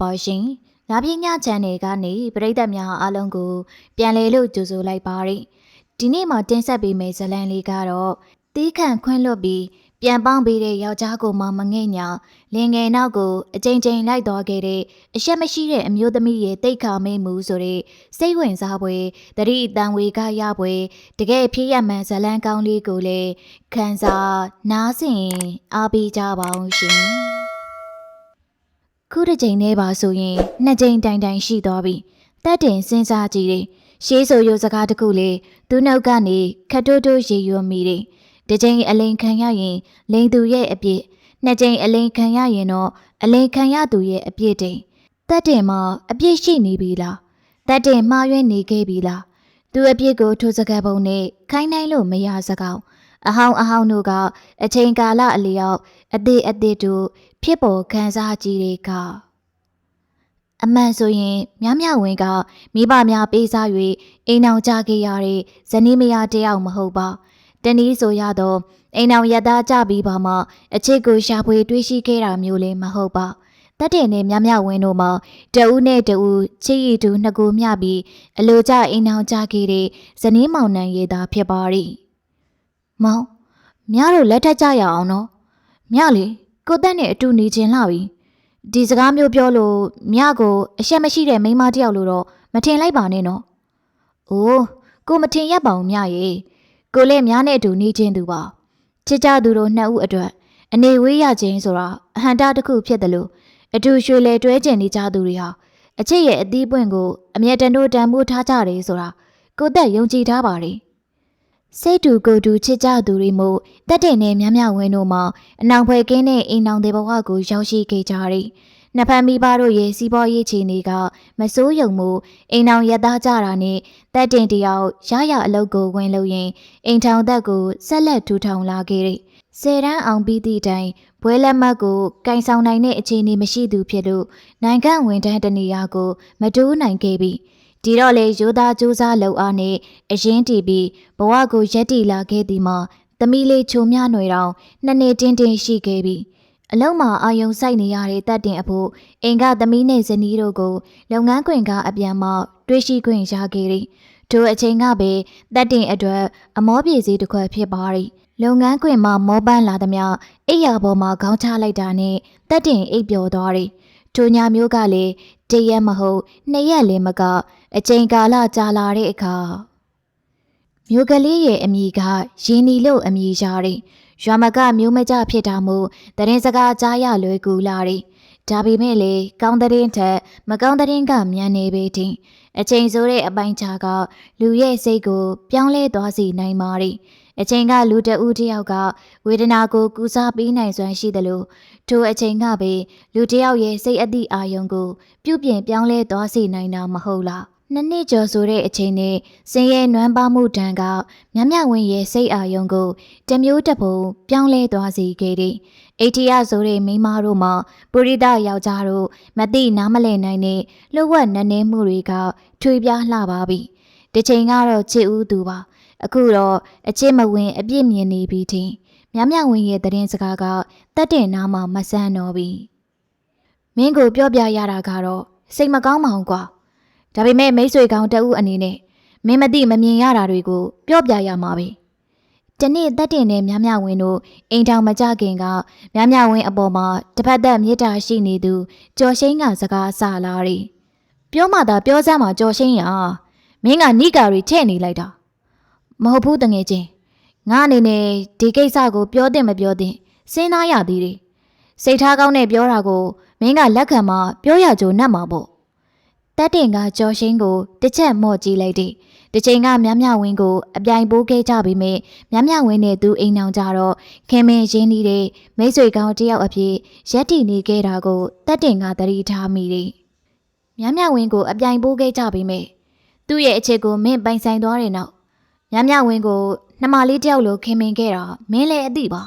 ပါရှင်။လာပြင်းညချန်နယ်ကနေပရိသတ်များအားလုံးကို ပြန်လည်လို့ကြိုဆိုလိုက်ပါရစေ။ဒီနေ့မှတင်ဆက်ပေးမယ့်ဇာတ်လမ်းလေးကတော့တီးခန့်ခွင့်လွတ်ပြီးပြန်ပေါင်းပေးတဲ့ယောက်ျားကိုမှမငဲ့ညာလင်ငယ်နောက်ကိုအကြိမ်ကြိမ်လိုက်သွားခဲ့တဲ့အရှက်မရှိတဲ့အမျိုးသမီးရဲ့တိတ်ခါမိတ်မှုဆိုတဲ့စိတ်ဝင်စားပွဲတတိအတန်ဝေကရပွဲတကယ်ဖြစ်ရမှန်ဇာတ်လမ်းကောင်းလေးကိုလည်းခန်းစားနားဆင်အားပေးကြပါအောင်ရှင်။ ခုတစ်ချိန်နဲ့ပါဆိုရင်နှစ်ချိန်တိုင်တိုင်ရှိသွားပြီတက်တင်စဉ်းစားကြည့်တယ်ရှေးဆိုရိုစကားတစ်ခုလေသူနှုတ်ကနေခတ်တိုးတိုးရေရွမိတယ်တစ်ချိန်အလိန်ခံရရင်လိန်သူရဲ့အပြစ်နှစ်ချိန်အလိန်ခံရရင်တော့အလိန်ခံရသူရဲ့အပြစ်တိမ်တက်တင်မှာအပြစ်ရှိနေပြီလားတက်တင်မှားယွင်းနေခဲ့ပြီလားသူအပြစ်ကိုထိုစကားပုံနဲ့ခိုင်းနိုင်လို့မရစကောက်အဟောင်းအဟောင်းတို့ကအချိန်ကာလအလျောက်အသေးအသေးတို့ ဖြစ်ပေါ်ခံစားကြည့်တဲ့ကအမှန်ဆိုရင်မြမဝင်ကမိဘများပေးစား၍အိမ်အောင်ကြခဲ့ရတဲ့ဇနီးမယားတယောက်မဟုတ်ပါတနည်းဆိုရတော့အိမ်အောင်ရသားကြပြီးပါမှအချစ်ကိုရှာဖွေတွေးရှိခဲ့တာမျိုးလည်းမဟုတ်ပါတက်တဲ့နဲ့မြမဝင်တို့မှာတဦးနဲ့တဦးချစ်ရည်တူနှစ်ကိုမျှပြီးအလိုကြအိမ်အောင်ကြခဲ့တဲ့ဇနီးမောင်နှံရည်သားဖြစ်ပါရီမောင်မြတို့လက်ထက်ကြရအောင်နော်မြလေ ကိုတက်နဲ့အတူနေခြင်းလာပြီဒီစကားမျိုးပြောလို့မြကိုအရှက်မရှိတဲ့မိန်းမတစ်ယောက်လို့တော့မထင်လိုက်ပါနဲ့နော်။အိုးကိုမထင်ရပါဘူးမြရေကိုလည်းမြနဲ့အတူနေခြင်းသူပါချစ်ကြသူတို့နှစ်ဦးအတွက်အနေဝေးရခြင်းဆိုတာအဟံတာတစ်ခုဖြစ်တယ်လို့အတူရွှေလေတွဲကျင်နေကြသူတွေဟာအချစ်ရဲ့အသီးပွင့်ကိုအမျက်တန်တို့တန်ဖိုးထားကြတယ်ဆိုတာကိုတက်ယုံကြည်ထားပါတယ်။ စိတ်တူကိုယ်တူချစ်ကြသူတွေမို့တက်တဲ့နဲ့မြမြဝင်းတို့မှာအနောင်ဖွဲ့ကင်းတဲ့အိမ်နောင်တဲ့ဘဝကိုရောက်ရှိခဲ့ကြတယ်။နှစ်ဖက်မိဘတို့ရဲ့စီးပွားရေးခြေနေကမစိုးရုံမှုအိမ်နောင်ရသားကြတာနဲ့တက်တင်တယောက်ရရအလုပ်ကိုဝင်လို့ရင်အိမ်ထောင်သက်ကိုဆက်လက်ထူထောင်လာခဲ့တဲ့ဆယ်တန်းအောင်ပြီးသည့်တိုင်ဘွဲလက်မှတ်ကိုကင်ဆောင်နိုင်တဲ့အခြေအနေမရှိသူဖြစ်လို့နိုင်ငံဝန်ထမ်းတနေရာကိုမတိုးနိုင်ခဲ့ပြီ။ ဒီတော့လေရိုးသားစူးစမ်းလှုပ်အားနဲ့အရင်တီပြီးဘဝကိုရက်တီလာခဲ့သည်မှာသမီးလေးချိုမြຫນွေတောင်နှစ်နှစ်တင်းတင်းရှိခဲ့ပြီအလုံးမှာအာယုံစိုက်နေရတဲ့တက်တင်အဖို့အိမ်ကသမီးနဲ့ဇနီးတို့ကိုလုပ်ငန်းခွင်ကအပြန်မှတွေးရှိခွင့်ရခဲ့သည်ထိုအချိန်ကပဲတက်တင်အတွက်အမောပြေစည်းတစ်ခွက်ဖြစ်ပါရီလုပ်ငန်းခွင်မှာမောပန်းလာသမျှအိယာပေါ်မှာခေါင်းချလိုက်တာနဲ့တက်တင်အိပ်ပျော်သွားတယ်ထိုညာမျိုးကလည်း တရက်မဟုတ်နှစ်ရက်လည်းမကအချိန်ကာလကြာလာတဲ့အခါမြို့ကလေးရဲ့အမိကရင်းနီလို့အမိရတယ်ရွာမကမျိုးမကြဖြစ်တာမို့တရင်စကားကြားရလွယ်ကူလာတယ်ဒါပေမဲ့လေကောင်းတဲ့ရင်ထက်မကောင်းတဲ့ရင်ကမြန်နေပေတင်အချိန်ဆိုတဲ့အပိုင်းခြားကလူရဲ့စိတ်ကို ပြောင်းလဲသွားစေနိုင်ပါတယ် အချိန်ကလူတဦးတစ်ယောက်ကဝေဒနာကိုကူစားပေးနိုင်စွမ်းရှိတယ်လို့ထိုအချိန်ကပဲလူတစ်ယောက်ရဲ့စိတ်အသည့်အာယုံကိုပြုပြင်ပြောင်းလဲသွားစေနိုင်တာမဟုတ်လားနှစ်နှစ်ကျော်ဆိုတဲ့အချိန်နဲ့စင်ရဲ့နွမ်းပါမှုတန်ကမြမြဝင်းရဲ့စိတ်အာယုံကိုတမျိုးတစ်ပုံပြောင်းလဲသွားစေခဲ့တဲ့အိတီယဆိုတဲ့မိန်းမတို့မှပုရိသယောက်ျားတို့မသိနားမလည်နိုင်တဲ့လှုပ်ဝက်နည်းနည်းမှုတွေကထွေပြားလှပါပြီ။ဒီချိန်ကတော့ချစ်ဦးသူပါ။ အခုတော့အချစ်မဝင်အပြစ်မြင်နေပြီတင်။မြမြဝင်းရဲ့သတင်းစကားကတက်တင်နားမှာမဆန်းတော့ပြီ။မင်းကိုပြောပြရတာကတော့စိတ်မကောင်းပါဘူးကွာ။ဒါပေမဲ့မိတ်ဆွေကောင်တအုပ်အနေနဲ့မင်းမသိမမြင်ရတာတွေကိုပြောပြရမှာပဲ။တနေ့တက်တင်နဲ့မြမြဝင်းတို့အိမ်ထောင်မကြခင်ကမြမြဝင်းအပေါ်မှာတစ်ဖက်သက်မေတ္တာရှိနေသူကျော်ရှိန်ကစကားဆလာတယ်။ပြောမှသာပြောစမ်းမှာကျော်ရှိန်ရမင်းကနိကာတွေထည့်နေလိုက်တာ မဟုတ်ဘူးတငယ်ချင်းငါအနေနဲ့ဒီကိစ္စကိုပြောတဲ့မပြောတဲ့စဉ်းစားရသေးတယ်။စိတ်ထားကောင်းနဲ့ပြောတာကိုမင်းကလက်ခံမှပြောရကြုံနဲ့မှာပေါ့။တက်တင်ကကျော်ရှိန်ကိုတစ်ချက်မော့ကြည့်လိုက်တယ်။တစ်ချိန်ကမြမြဝင်းကိုအပြိုင်ပိုးခဲ့ကြပြီမေမြမြဝင်းနဲ့သူအိမ်အောင်ကြတော့ခင်မင်းရင်းနေတဲ့မိတ်ဆွေကောင်းတယောက်အဖြစ်ရက်တည်နေခဲ့တာကိုတက်တင်ကသတိထားမိတယ်။မြမြဝင်းကိုအပြိုင်ပိုးခဲ့ကြပြီမေသူ့ရဲ့အချစ်ကိုမင်းပိုင်ဆိုင်သွားတဲ့နောက် မြမြဝင်းကိုနှမလေးတယောက်လိုခင်မင်ခဲ့တာမင်းလည်းအသိပါ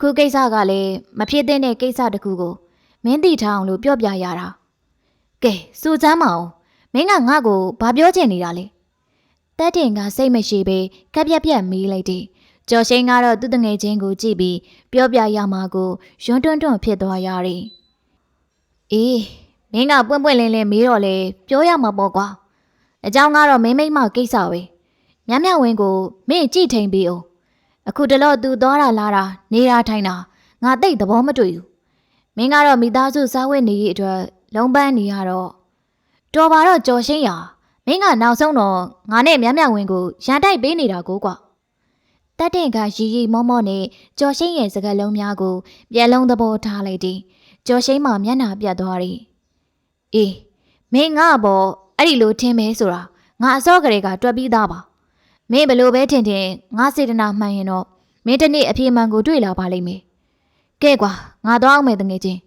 ခုကိစ္စကလည်းမဖြစ်သင့်တဲ့ကိစ္စတစ်ခုကိုမင်းသိထားအောင်လို့ပြောပြရတာကဲစူစမ်းမအောင်မင်းကငါ့ကိုဘာပြောချင်နေတာလဲတက်တင်ကစိတ်မရှိဘဲကက်ပြက်ပြက်မေးလိုက်တယ်ကျော်ရှိန်ကတော့သူ့တငယ်ချင်းကိုကြည့်ပြီးပြောပြရမှာကိုယွန်းတွန်းတွန်းဖြစ်သွားရတယ်အေးမင်းကပွင့်ပွင့်လင်းလင်းမေးတော့လေပြောရမှာပေါ့ကွာအကြောင်းကတော့မင်းမိမကိစ္စပဲ မြမြဝင်းကိုမင်းကြည့်ထိန်ပြီးအောင်အခုတလော့သူသွားတာလာတာနေတာထိုင်တာငါတိတ်သဘောမတွေ့ဘူးမင်းကတော့မိသားစုစားဝတ်နေရေးအတွက်လုံးပန်းနေရတော့တော်ပါတော့ကြော်ရှင်းရမင်းကနောက်ဆုံးတော့ငါနဲ့မြမြဝင်းကိုရန်တိုက်ပေးနေတာကိုကွာတက်တဲ့ကရီရီမောမောနဲ့ကြော်ရှင်းရဲ့စကားလုံးများကိုပြက်လုံးသဘောထားလိုက်သည်ကြော်ရှင်းမှမျက်နှာပြတ်သွားသည်အေးမင်းငါဘောအဲ့ဒီလိုထင်မဲဆိုတာငါအစောကလေးကတွက်ပြီးသားပါ မင်းဘလို့ပဲထင်ထင်ငါစေတနာမှန်ရင်တော့မင်းတနေ့အပြေမှန်ကိုတွေ့လာပါလိမ့်မယ်ကဲကွာငါသွားအောင်မယ်တငယ်ချင်း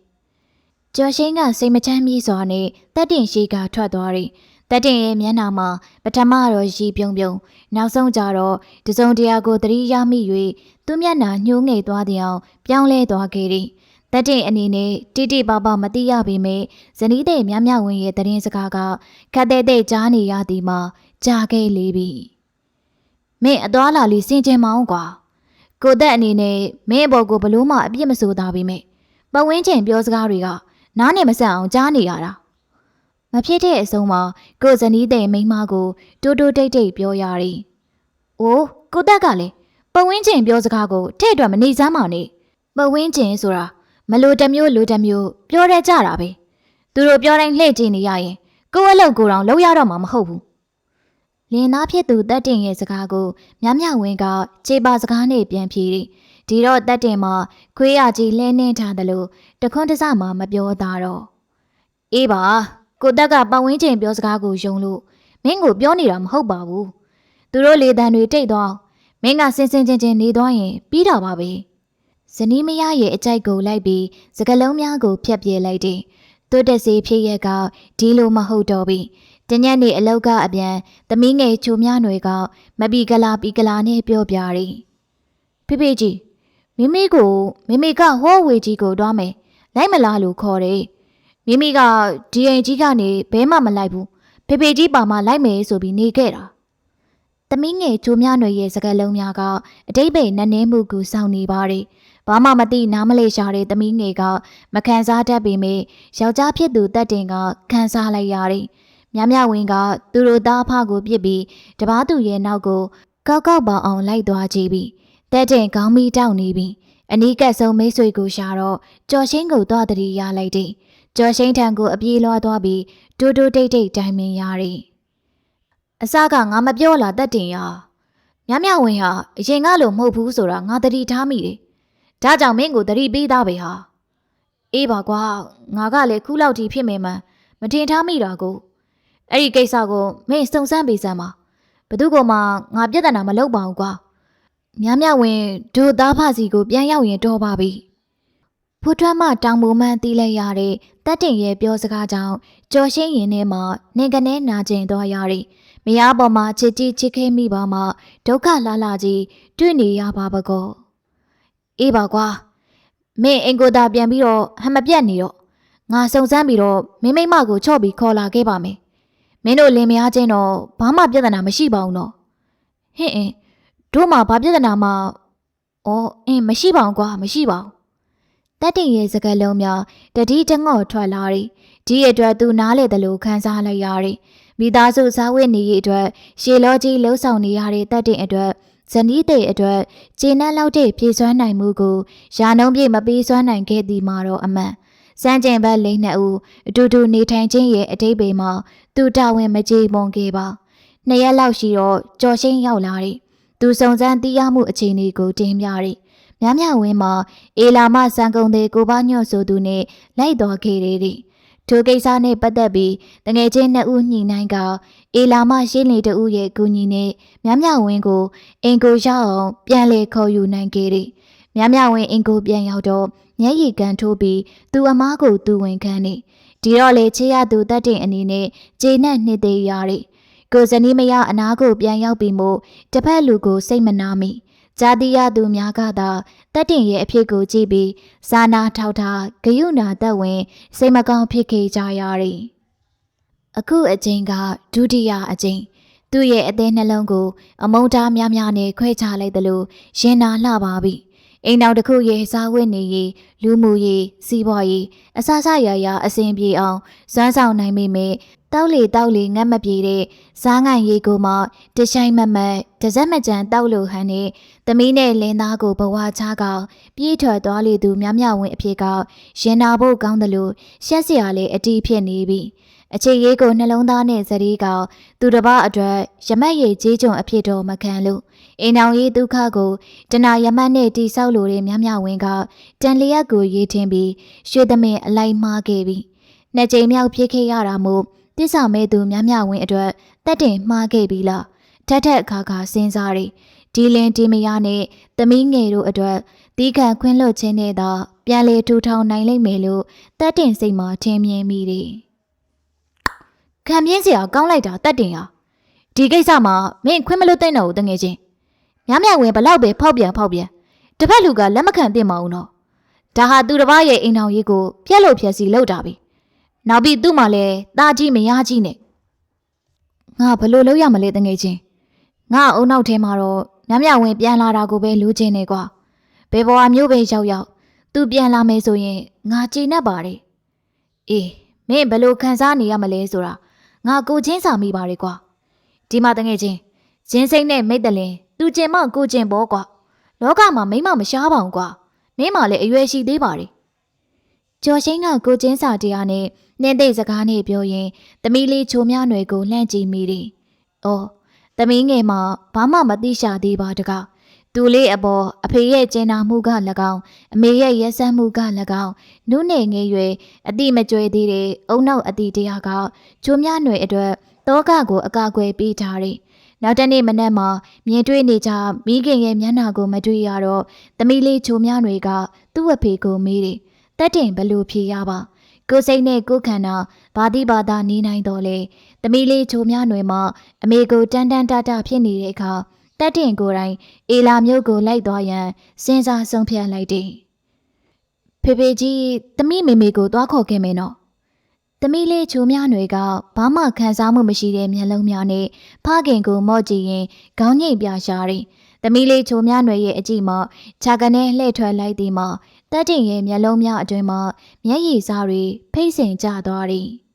ကျော်ရှင်းကစိတ်မချမ်းမြေ့စွာနဲ့တက်တင်ရှိကထွက်သွားတယ်တက်တင်ရဲ့မျက်နှာမှာပထမတော့ရီပြုံးပြုံးနောက်ဆုံးကြတော့တစုံတရာကိုသတိရမိ၍သူ့မျက်နှာညှိုးငိတ်သွားတဲ့အောင်ပြောင်းလဲသွားခဲ့တယ်တက်တင်အနေနဲ့တိတိပပမသိရပေမဲ့ဇနီးတဲ့မြမြဝင်ရဲ့တရင်စကားကခက်တဲ့တဲ့ကြားနေရသည်မှာကြာခဲ့လေပြီ မင်းအသွားလာလေးစင်ကြင်မအောင်ကွာကိုသက်အနေနဲ့မင်းအဘော်ကိုဘလို့မှအပြစ်မဆိုသားပေမဲ့ပဝင်းချင်ပြောစကားတွေကနားနဲ့မဆက်အောင်ကြားနေရတာမဖြစ်တဲ့အဆုံးမှာကိုဇနီးတဲ့မိန်းမကိုတိုးတိုးတိတ်တိတ်ပြောရသည်။အိုးကိုသက်ကလည်းပဝင်းချင်ပြောစကားကိုထဲ့အတွက်မနေစမ်းပါနဲ့။ပဝင်းချင်ဆိုတာမလိုတစ်မျိုးလိုတစ်မျိုးပြောရကြတာပဲ။သူတို့ပြောတိုင်းလှည့်ကြည့်နေရရင်ကိုယ့်အလုပ်ကိုယ်တောင်လုပ်ရတော့မှာမဟုတ်ဘူး။ လင်သားဖြစ်သူတက်တင်ရဲ့စကားကိုမြမြဝင်းကခြေပါစကားနဲ့ပြန်ဖြေတယ်။ဒီတော့တက်တင်မှာခွေးရကြီးလဲနှင်းထားတယ်လို့တခွန်းတစမှမပြောသားတော့။အေးပါကိုတက်ကပတ်ဝန်းကျင်ပြောစကားကိုယုံလို့မင်းကိုပြောနေတာမဟုတ်ပါဘူး။သူတို့လေတံတွေတိတ်သွားမင်းကစင်စင်ချင်းချင်းနေသွားရင်ပြီးတာပါပဲ။ဇနီးမယားရဲ့အကြိုက်ကိုလိုက်ပြီးစကလုံးများကိုဖျက်ပြဲလိုက်တယ်။တွတ်တက်စီဖြစ်ရက်ကဒီလိုမဟုတ်တော့ပြီ။ တညက်နေအလောက်ကအပြန်သမီးငယ်ချိုမြနွယ်ကမပီကလာပီကလာနဲ့ပြောပြတယ်။ဖေဖေကြီးမိမိကိုမိမိကဟောဝေကြီးကိုတွားမယ်လိုက်မလားလို့ခေါ်တယ်။မိမိကဒီအိမ်ကြီးကနေဘဲမှမလိုက်ဘူးဖေဖေကြီးပါမှလိုက်မယ်ဆိုပြီးနေခဲ့တာ။သမီးငယ်ချိုမြနွယ်ရဲ့စကားလုံးများကအတိတ်ပဲနည်းနည်းမှုကိုစောင့်နေပါတယ်။ဘာမှမသိနားမလေးရှာတဲ့သမီးငယ်ကမခံစားတတ်ပေမဲ့ယောက်ျားဖြစ်သူတတ်တင်ကခံစားလိုက်ရတယ်။ မြမဝင်းကသူတို့သားဖကိုပြစ်ပြီးတပားသူရဲ့နောက်ကိုကောက်ကောက်ပေါအောင်လိုက်သွားကြည့်ပြီးတက်တင်ခေါင်းမီတောက်နေပြီးအနီးကပ်ဆုံးမိတ်ဆွေကိုရှာတော့ကြော်ရှင်းကိုသွားတရီရလိုက်တယ်။ကြော်ရှင်းထံကိုအပြေးလွှားသွားပြီးတူတူတိတ်တိတ်တိုင်ပင်ရတယ်။အစကငါမပြောလာတက်တင်ရမြမဝင်းဟာအရင်ကလိုမဟုတ်ဘူးဆိုတာငါတတိထားမိတယ်။ဒါကြောင့်မင်းကိုတတိပေးသားပဲဟာ။အေးပါကွာငါကလည်းခုလောက်ထိဖြစ်မေမှန်မတင်ထားမိတာကို အဲ့ဒီကိစ္စကိုမင်းစုံစမ်းပေးစမ်းပါဘသူကမှငါပြဿနာမလုပ်ပါဘူးကွာမြမဝင်ဒိုသားဖစီကိုပြန်ရောက်ရင်တော့ပါပြီဖူထွန်းမတောင်ပူမှန်းတီးလိုက်ရတဲ့တက်တင်ရဲ့ပြောစကားကြောင့်ကြော်ရှင်းရင်ထဲမှာနေကနေနာကျင်သွားရတဲ့မယားပေါ်မှာချစ်ကြီးချစ်ခဲမိပါမှဒုက္ခလာလာကြီးတွေ့နေရပါပကောအေးပါကွာမင်းအင်ကိုတာပြန်ပြီးတော့ဟမပြတ်နေတော့ငါစုံစမ်းပြီးတော့မင်းမိမကိုချော့ပြီးခေါ်လာခဲ့ပါမယ် မင်းတို့လင်မယားချင်းတော့ဘာမှပြဿနာမရှိပါဘူးနော်ဟင့်အင်းတို့မှဘာပြဿနာမှအော်အင်းမရှိပါဘူးကွာမရှိပါဘူးတက်တင်ရဲ့စကားလုံးများတတိတငေါ့ထွက်လာတယ်ဒီအတွက်သူနားလေတယ်လို့ခံစားလိုက်ရတယ်မိသားစုစားဝတ်နေရေးအတွက်ရှေလောကြီးလှုပ်ဆောင်နေရတဲ့တက်တင်အတွက်ဇနီးတဲ့အတွက်ကျေနပ်လောက်တဲ့ပြေစွမ်းနိုင်မှုကိုရာနှုံးပြည့်မပေးစွမ်းနိုင်ခဲ့သည်မှာတော့အမှန် စမ်းကျင်ဘက်လိမ့်နှစ်ဦးအတူတူနေထိုင်ခြင်းရဲ့အတိတ်ပေမှာသူတာဝန်မကြေမွန်ခဲ့ပါနှစ်ရက်လောက်ရှိတော့ကြော်ရှင်းရောက်လာတယ်သူစုံစမ်းသိရမှုအခြေအနေကိုတင်ပြတယ်မြမဝင်းမှာအေလာမစံကုန်တဲ့ကိုပါညော့ဆိုသူနဲ့လိုက်တော်ခဲ့တယ်တဲ့ထိုကိစ္စနဲ့ပတ်သက်ပြီးတငယ်ချင်းနှစ်ဦးညှိနှိုင်းကအေလာမရှင်းလေတူရဲ့အကူအညီနဲ့မြမဝင်းကိုအင်ကိုရောက်အောင်ပြန်လေခေါ်ယူနိုင်ခဲ့တယ် မြမဝင်းအင်ကိုပြန်ရောက်တော့မျက်ရည်ကန်ထိုးပြီးသူအမားကိုသူဝင်ခံနေဒီတော့လေချေရသူတက်တင်အနေနဲ့ဂျေနဲ့နှစ်သေးရတဲ့ကိုဇနီးမရအနာကိုပြန်ရောက်ပြီးမို့တစ်ဖက်လူကိုစိတ်မနာမိဇာတိရသူများကသာတက်တင်ရဲ့အဖြစ်ကိုကြည့်ပြီးဇာနာထောက်ထားဂယုနာတက်ဝင်စိတ်မကောင်းဖြစ်ခဲ့ကြရတယ်အခုအချိန်ကဒုတိယအချိန်သူ့ရဲ့အသေးနှလုံးကို အမုန်းထားများများနဲ့ခွဲခြားလိုက်သလိုရင်နာလှပါပြီ အိမ်တော်တစ်ခုရဲ့စားဝတ်နေရေးလူမှုရေးစီးပွားရေးအစစရရအဆင်ပြေအောင်စွမ်းဆောင်နိုင်မိမယ်တောက်လေတောက်လေငတ်မပြေတဲ့စားငန်ရေးကိုမှတဆိုင်မမတ်တစက်မကြံတောက်လို့ဟန်နဲ့သမီးနဲ့လင်းသားကိုဘဝချကောင်ပြေးထွက်သွားလေသူများများဝင်အဖြစ်ကရင်နာဖို့ကောင်းတယ်လို့ရှက်စရာလေးအတီးဖြစ်နေပြီ အခြေရေးကိုနှလုံးသားနဲ့ဇရီးကောင်သူတစ်ပါးအတွက်ရမက်ရည်ကြီးကြုံအဖြစ်တော့မခံလို့အိမ်အောင်ရေးဒုက္ခကိုတနာရမတ်နဲ့တိဆောက်လို့တဲ့မြမြဝင်းကတန်လျက်ကိုရေးထင်းပြီးရွှေသမင်အလိုက်မှားခဲ့ပြီနှစ်ကြိမ်မြောက်ဖြစ်ခဲ့ရတာမို့တစ္ဆာမဲသူမြမြဝင်းအတွက်တက်တင်မှားခဲ့ပြီလားထက်ထက်ခါခါစဉ်းစားရီဒီလင်ဒီမယားနဲ့သမီးငယ်တို့အတွက်တီးခံခွင့်လွှတ်ခြင်းနဲ့သာပြန်လေထူထောင်နိုင်လိမ့်မယ်လို့တက်တင်စိတ်မှာထင်မြင်မိတယ် ခံပြင်းစရာကောင်းလိုက်တာတက်တင်ဟာဒီကိစ္စမှာမင်းခွင့်မလွတ်တဲ့တော့ဘူးတငယ်ချင်း မြမြဝင်ဘလောက်ပဲဖောက်ပြန်ဖောက်ပြန်တစ်ဖက်လူကလက်မခံသင့်မအောင်တော့ဒါဟာသူတစ်ပါးရဲ့အိမ်တော်ရေးကိုပြက်လို့ဖြက်စီလောက်တာပြီနောက်ပြီးသူ့မှာလည်းตาကြီးမရကြီးနဲ့ငါဘလို့လုပ်ရမလဲတငယ်ချင်းငါအုံနောက်ထဲမှာတော့မြမြဝင်ပြန်လာတာကိုပဲလူချင်းနေကွာဘယ်ဘဝမျိုးပဲရောက်ရောက်သူပြန်လာမယ်ဆိုရင်ငါကြည်납ပါတယ်အေးမင်းဘလို့ခံစားနေရမလဲဆိုတာ ငါကိုချင်းစာမိပါတယ်ကွာဒီမှာတငယ်ချင်းဂျင်းစိမ့်နဲ့မိတ်တလင်သူကျင်မကိုကျင်ဘောကွာလောကမှာမိမမရှားပါဘူးကွာနင်းမှလည်းအရွယ်ရှိသေးပါတယ်ကျော်ရှိန်ကကိုချင်းစာတရားနဲ့နှင်းသိပ်စကားနဲ့ပြောရင်သမီးလေးချိုများຫນွယ်ကိုလှန့်ကြည့်မိတယ်။အော်သမီးငယ်မှဘာမှမသိရှာသေးပါတကား သူလေးအပေါ်အဖေရဲ့ကျင်နာမှုက၎င်းအမေရဲ့ရက်စက်မှုက၎င်းနုနယ်ငယ်ရွယ်အတိမကြွယ်သေးတဲ့အုံနောက်အတိတရားကချိုများຫນွယ်အတွက်တောကကိုအကာအကွယ်ပေးထားတယ်။နောက်တနေ့မနက်မှာမြင်တွေ့နေကြမိခင်ရဲ့မျက်နှာကိုမတွေ့ရတော့သမီးလေးချိုများတွေကသူ့အဖေကိုမေးတယ်။တက်တင်ဘလို့ဖြေရပါကိုယ်စိတ်နဲ့ကိုယ်ခန္ဓာဘာတိဘာသာနေနိုင်တော့လေသမီးလေးချိုများတွေမှာအမေကိုတန်တန်တတဖြစ်နေတဲ့အခါ တက်တင်ကိုယ်တိုင်အေလာမျိုးကိုလိုက်သွားရန်စဉ်းစားဆုံးဖြတ်လိုက်တယ်။ဖေဖေကြီးသမီးမေမေကိုသွားခေါ်ခဲ့မယ်နော်။သမီးလေးချိုများတွေကဘာမှခံစားမှုမရှိတဲ့မျက်လုံးများနဲ့ဖခင်ကိုမော့ကြည့်ရင်ခေါင်းငိတ်ပြရှာတယ်။သမီးလေးချိုများတွေရဲ့အကြည့်မှခြာကနေလှည့်ထွက်လိုက်သည်မှာတက်တင်ရဲ့မျက်လုံးများအတွင်မှမျက်ရည်စားတွေဖိတ်ဆင်ကျသွားသည်။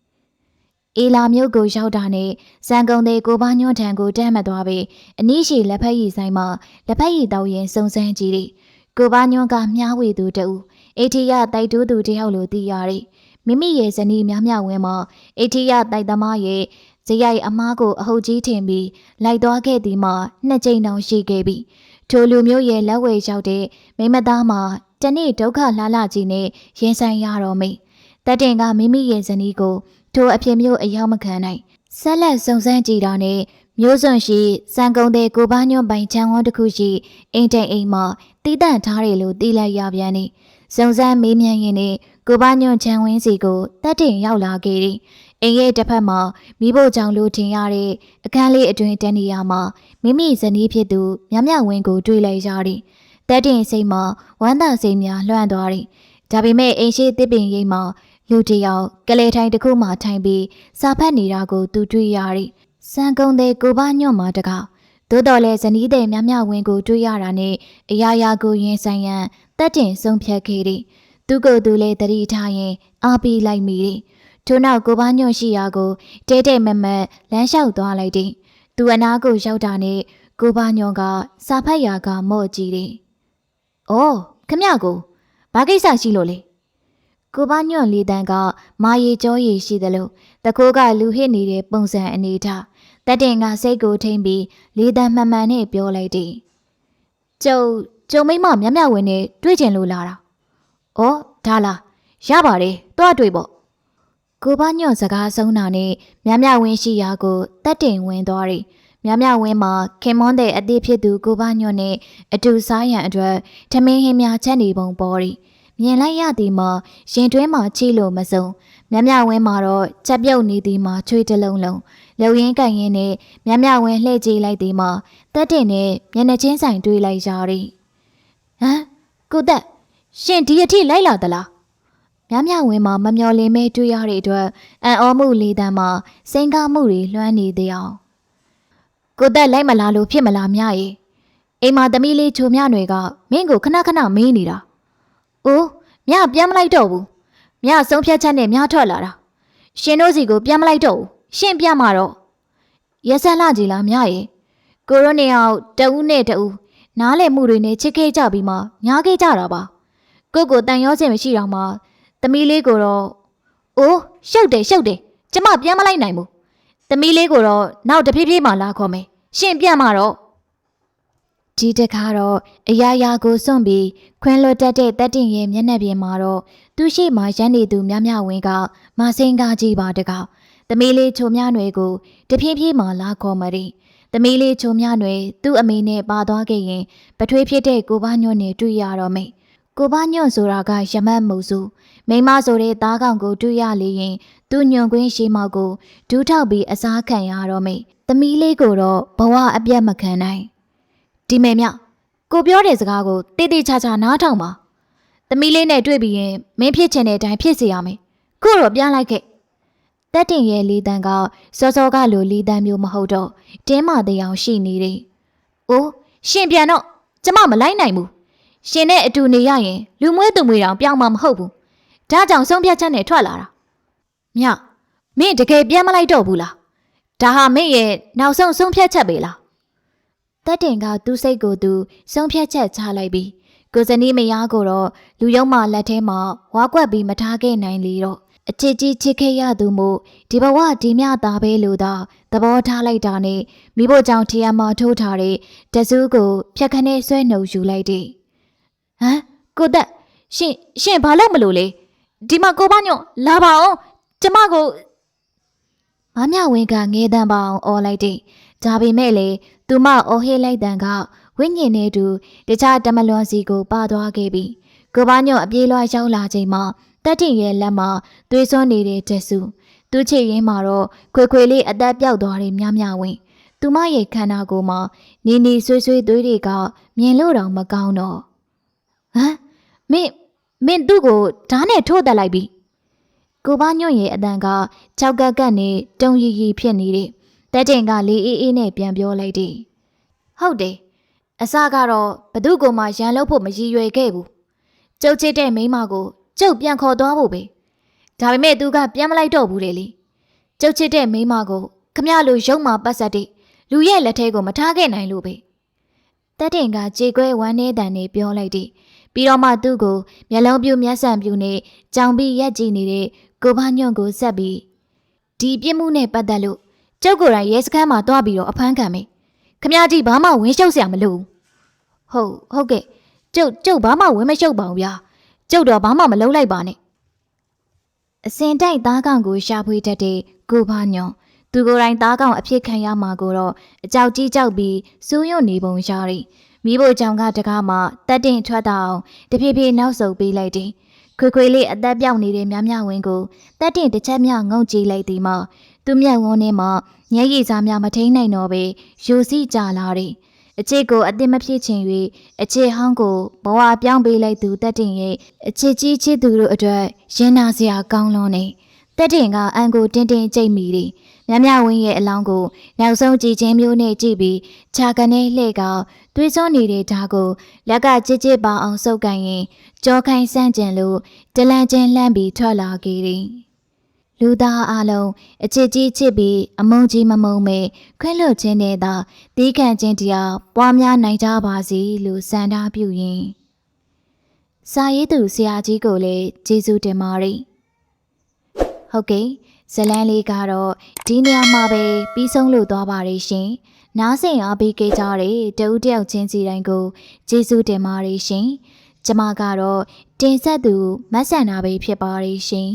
အေလာမြို့ကိုရောက်တာနဲ့စံကုန်တဲ့ကိုပါညွန့်ထံကိုတမ်းမသွားပေအနည်းရှိလက်ဖက်ရည်ဆိုင်မှာလက်ဖက်ရည်တောက်ရင်စုံစမ်းကြည့်သည်။ကိုပါညွန့်ကမြားဝေသူတဦးအေထီရတိုက်တူးသူတယောက်လိုသိရသည်။မိမိရဲ့ဇနီးများများဝင်းမှာအေထီရတိုက်သမားရဲ့ဇယိုက်အမားကိုအဟုတ်ကြီးထင်ပြီးလိုက်သွားခဲ့သည်မှာနှစ်ကြိမ်တောင်ရှိခဲ့ပြီထိုလူမျိုးရဲ့လက်ဝဲရောက်တဲ့မိမသားမှာတနေ့ဒုက္ခလာလာကြီးနဲ့ရင်ဆိုင်ရတော့မိတက်တင်ကမိမိရဲ့ဇနီးကို ထိုအဖြစ်မျိုးအယောက်မခံနိုင်ဆက်လက်စုံစမ်းကြည့်တာနဲ့မျိုးစွန်ရှိစံကုန်တဲ့ကိုပါညွန့်ပိုင်ချမ်းဝန်းတစ်ခုရှိအိမ်တိုင်အိမ်မှာတည်တံ့ထားတယ်လို့သိလိုက်ရပြန်နေစုံစမ်းမေးမြန်းရင်းနဲ့ကိုပါညွန့်ချမ်းဝင်းစီကိုတက်တင်ရောက်လာခဲ့တယ်အိမ်ရဲ့တစ်ဖက်မှာမိဖို့ကြောင့်လို့ထင်ရတဲ့အခန်းလေးအတွင်တန်းနေရမှာမိမိဇနီးဖြစ်သူမြမြဝင်းကိုတွေ့လိုက်ရတယ်။တက်တင်စိတ်မှာဝမ်းသာစိတ်များလွှမ်းသွားတယ်။ဒါပေမဲ့အိမ်ရှိတစ်ပင်ရိပ်မှာ လူတစ်ယောက်ကလေးထိုင်တစ်ခုမှထိုင်ပြီးစာဖတ်နေတာကို သူတွေ့ရတယ်။စံကုံတဲ့ကိုပါညွန့်မှာတကားသို့တော်လည်းဇနီးတဲ့မြမြဝင်းကိုတွေ့ရတာနဲ့အရာရာကိုရင်ဆိုင်ရန်တက်တင်ဆုံးဖြတ်ခဲ့တယ်။သူကိုယ်သူလည်းတတိထားရင်အားပေးလိုက်မိတယ်။ထို့နောက်ကိုပါညွန့်ရှိရာကိုတဲတဲမက်မက်လမ်းလျှောက်သွားလိုက်တယ်။သူအနာကိုရောက်တာနဲ့ကိုပါညွန့်ကစာဖတ်ရာကမော့ကြည့်တယ်။အော်ခမကိုဘာကိစ္စရှိလို့လဲ။ ကိုပါညွန့်လေးတန်းကမာရီကြောရီရှိသလိုတကိုးကလူဟစ်နေတဲ့ပုံစံအနေထားတက်တင်ကစိတ်ကိုထိမ့်ပြီးလေးတန်းမှန်မှန်နဲ့ပြောလိုက်တယ်။ကျုံကျုံမိမမြမြဝင်နေတွေ့ကျင်လို့လာတာ။အော်ဒါလားရပါတယ်တွားတွေ့ပေါ့ကိုဘညွန့်စကားဆုံးတာနဲ့မြမြဝင်းရှိရာကိုတက်တင်ဝင်သွားတယ်။မြမြဝင်းမှာခင်မွန်းတဲ့အသေးဖြစ်သူကိုဘညွန့်နဲ့အတူစားရန်အတွက်ထမင်းဟင်းများချက်နေပုံပေါ်တယ်။ မြင်လိုက်ရသည်မှာရင်တွင်းမှာချိလို့မစုံမြမြဝင်းမှာတော့ချက်ပြုတ်နေသည်မှာချွေးတလုံးလုံးလုံရင်းကန်ရင်းနဲ့မြမြဝင်းလှည့်ကြည့်လိုက်သည်မှာတက်တင်နဲ့မျက်နှာချင်းဆိုင်တွေးလိုက်ရတယ်။ဟမ်ကိုတက်ရှင်ဒီအထိလိုက်လာသလားမြမြဝင်းမှာမမျော်လင့်မဲတွေ့ရတဲ့အတွက်အံ့ဩမှုလေးတန်းမှာစိန်ကားမှုတွေလွှမ်းနေသေးအောင်ကိုသက်လိုက်မလားလို့ဖြစ်မလားမြရေအိမ်မှာသမီးလေးချိုမြတွေကမင်းကိုခဏခဏမေးနေတာ။ ။အိုးမြပြန်မလိုက်တော့ဘူး။မြဆုံးဖြတ်ချက်နဲ့မြထွက်လာတာ။ရှင်တို့စီကိုပြန်မလိုက်တော့ဘူး။ရှင်ပြမှာတော့ရဆက်လှကြီးလားမြရဲ့။ကိုရိုနီအောင်တဦးနဲ့တဦးနားလည်မှုတွေနဲ့ချစ်ခဲ့ကြပြီးမှညားခဲ့ကြတာပါ။ကိုကိုတန်ရောစင်မရှိတော့မှသမီးလေးကိုတော့အိုးရှုပ်တယ်ရှုပ်တယ်။ကျမပြန်မလိုက်နိုင်ဘူး။သမီးလေးကိုတော့နောက်တဖြည်းဖြည်းမှလာခေါ်မယ်။ရှင်ပြန်မှာတော့ ဒီတခါတော့အရာရာကိုစွန့်ပြီးခွင်းလွတ်တက်တဲ့တက်တင်ရဲ့မျက်နှာပြင်မှာတော့သူ့ရှိမှရန်နေသူမြမြဝင်းကမဆင်းကားကြည့်ပါတကားသမီးလေးချုံမြနွယ်ကိုတဖြည်းဖြည်းမှလာခေါ်မရီသမီးလေးချုံမြနွယ်သူ့အမေနဲ့ပါသွားခဲ့ရင်ပထွေးဖြစ်တဲ့ကိုဘညွန့်နဲ့တွေ့ရတော့မိကိုဘညွန့်ဆိုတာကရမတ်မှုစုမိန်းမဆိုတဲ့သားကောင်ကိုတွေ့ရလေရင်သူ့ညွန့်ကွင်းရှိမောက်ကိုဒူးထောက်ပြီးအစားခံရတော့မိသမီးလေးကိုတော့ဘဝအပြတ်မခံနိုင် ဒီမေမြကိုပြောတဲ့စကားကိုတိတိကျကျနားထောင်ပါသမီးလေးနဲ့တွေ့ပြီးရင်မင်းဖြစ်ချင်တဲ့အတိုင်းဖြစ်စေရမယ်ခုတော့ပြန်လိုက်ခဲ့တက်တင်ရဲ့လီတန်ကစောစောကလိုလီတန်မျိုးမဟုတ်တော့တင်းမာတရားရှိနေတယ်အိုးရှင်ပြန်တော့ကျမမလိုက်နိုင်ဘူးရှင်နဲ့အတူနေရရင်လူမွေးသူမွေးတောင်ပြောင်းမှာမဟုတ်ဘူးဒါကြောင့်ဆုံးဖြတ်ချက်နဲ့ထွက်လာတာမြမင်းတကယ်ပြန်မလိုက်တော့ဘူးလားဒါဟာမင်းရဲ့နောက်ဆုံးဆုံးဖြတ်ချက်ပဲလား တက်တင်ကသူ့စိတ်ကိုသူဆုံးဖြတ်ချက်ချလိုက်ပြီးကိုစနီးမယားကိုတော့လူယုံမလက်ထဲမှာဝါကွက်ပြီးမထားခဲ့နိုင်လေတော့အချစ်ကြီးချစ်ခဲ့ရသူမို့ဒီဘဝဒီမြတာပဲလို့သာသဘောထားလိုက်တာနဲ့မိဖို့ကြောင့်ထရမထိုးထားတဲ့တဆူးကိုဖြတ်ခနဲ့ဆွဲနှုတ်ယူလိုက်တယ်ဟမ်ကိုတက်ရှင်ရှင်ဘာလို့မလို့လဲဒီမှာကိုမညွန့်လာပါအောင်ကျမကိုမမြဝင်းကငေးတန်းပါအောင်អော်လိုက်တယ် ဒါပေမဲ့လေသူမအော်ဟေးလိုက်တန်ကဝိညာဉ်နဲ့တူတခြားတမလွန်စီကိုပါသွားခဲ့ပြီးကိုပါညော့အပြေးလွှားရောက်လာချိန်မှာတက်တင်ရဲ့လက်မှာသွေးစွန်းနေတဲ့တက်စုသူချစ်ရင်းမှာတော့ခွေခွေလေးအသက်ပြောက်သွားတယ်မြမြဝင်းသူမရဲ့ခန္ဓာကိုယ်မှာနီနီဆွေးဆွေးသွေးတွေကမြင်လို့တော့မကောင်းတော့ဟမ်မင်းမင်းသူ့ကိုဓာတ်နဲ့ထိုးတက်လိုက်ပြီကိုပါညွန့်ရဲ့အတန်ကခြောက်ကက်ကက်နဲ့တုံရီရီဖြစ်နေတဲ့ တက်တင်ကလေအေးအေးနဲ့ပြန်ပြောလိုက်တယ်ဟုတ်တယ်အစကတော့ဘသူ့ကိုမှရန်လို့ဖို့မရည်ရွယ်ခဲ့ဘူးကျုပ်ချစ်တဲ့မိန်းမကိုကျုပ်ပြန်ခေါ်သွားဖို့ပဲဒါပေမဲ့သူကပြန်မလိုက်တော့ဘူးလေလေကျုပ်ချစ်တဲ့မိန်းမကိုခမရလိုရုံမှပတ်ဆက်တဲ့လူရဲ့လက်ထဲကိုမထားခဲ့နိုင်လို့ပဲတက်တင်ကကြေကွဲဝမ်းနေတန်နဲ့ပြောလိုက်တယ်ပြီးတော့မှသူ့ကိုမျက်လုံးပြူမျက်စံပြူနဲ့ကြောင်ပြီးရက်ကြည့်နေတဲ့ကိုဘညွန့်ကိုဆက်ပြီးဒီပြစ်မှုနဲ့ပတ်သက်လို့ ကျုပ်ကိုယ်တိုင်ရဲစခန်းမှာတွားပြီးတော့အဖမ်းခံမယ်ခမ ्या ကြီးဘာမှဝင်းရှုပ်စရာမလိုဘူးဟုတ်ဟုတ်ကဲ့ကျုပ်ကျုပ်ဘာမှဝင်းမရှုပ်ပါဘူးဗျာကျုပ်တော့ဘာမှမလုပ်လိုက်ပါနဲ့အစင်တိုက်သားကောင်ကိုရှာဖွေတတ်တဲ့ကိုဘာညွန်သူကိုယ်တိုင်သားကောင်အဖြစ်ခံရမှာကိုတော့အကြောက်ကြီးကြောက်ပြီးစူးရွံ့နေပုံရှာရီမိဖို့ကြောင့်ကတကားမှတက်တင်ထွက်တာအောင်တဖြည်းဖြည်းနောက်ဆုတ်ပေးလိုက်တယ်ခွေခွေလေးအသက်ပြောက်နေတဲ့မြမဝင်းကိုတက်တင်တစ်ချက်မြငုံကြည့်လိုက်သည်မှာသူမျက်ဝန်းထဲမှာ ညရည်စားများမထိန်နိုင်တော့ပဲယူစီကြလာတယ်။အချစ်ကိုအသိမဖြစ်ချင်၍အချစ်ဟောင်းကိုဘဝပြောင်းပေးလိုက်သူတက်တင်ရဲ့အချစ်ကြီးချစ်သူတို့အတွက်ရင်နာစရာကောင်းလွန်းနေ။တက်တင်ကအန်ကိုတင်းတင်းကြိတ်မိတယ်။မြမဝင်းရဲ့အလောင်းကိုနောက်ဆုံးကြည်ချင်းမျိုးနဲ့ကြည့်ပြီးခြာကနေလှဲ့ကသွေးစွန်းနေတဲ့ဓာတ်ကိုလက်ကကြစ်ကြစ်ပါအောင်စုပ်ကန်ရင်ကြောခိုင်းဆန့်ကျင်လို့တလန့်ချင်းလှမ်းပြီးထွက်လာခဲ့တယ်။ လူသားအလုံးအချစ်ကြီးချစ်ပြီးအမုန်းကြီးမမုန်းမဲခွဲလွတ်ခြင်းနဲ့သာတီးခံခြင်းတရားပွားများနိုင်ကြပါစေလို့စံထားပြုရင်စာရေးသူဆရာကြီးကိုလည်းကျေးဇူးတင်ပါတယ်ဟုတ်ကဲ့ဇလန်းလေးကတော့ဒီနေရာမှာပဲပြီးဆုံးလို့သွားပါရရှင်နားဆင်အားပေးကြကြတဲ့တဦးတယောက်ချင်းစီတိုင်းကိုကျေးဇူးတင်ပါတယ်ရှင်ကျမကတော့တင်ဆက်သူမတ်ဆန်နာပဲဖြစ်ပါရရှင်